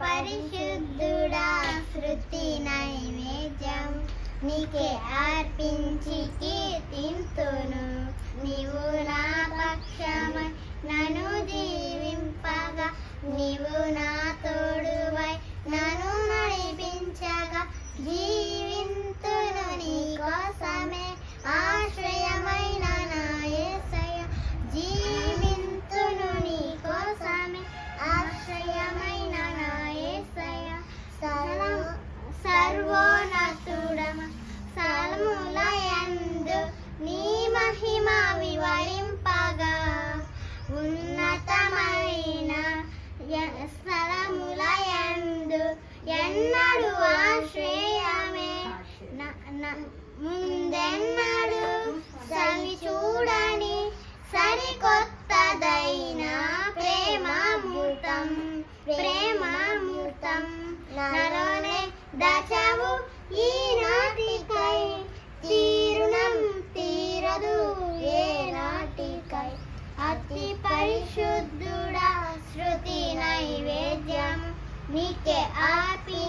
పరిశుద్ధుడా శృతి నైవేద్యం నీకే అర్పించి ఆశ్రయమే న- న- ముందెన్నడు సరి చూడని సరికొత్తదైన ప్రేమామృతం ప్రేమామృతం నరోనే దశవు ఈ నాటికై తీరుణం తీరదు ఏ నాటికై. అతి పరిశుద్ధుడా శృతి నైవేద్యం నీకే ఆపి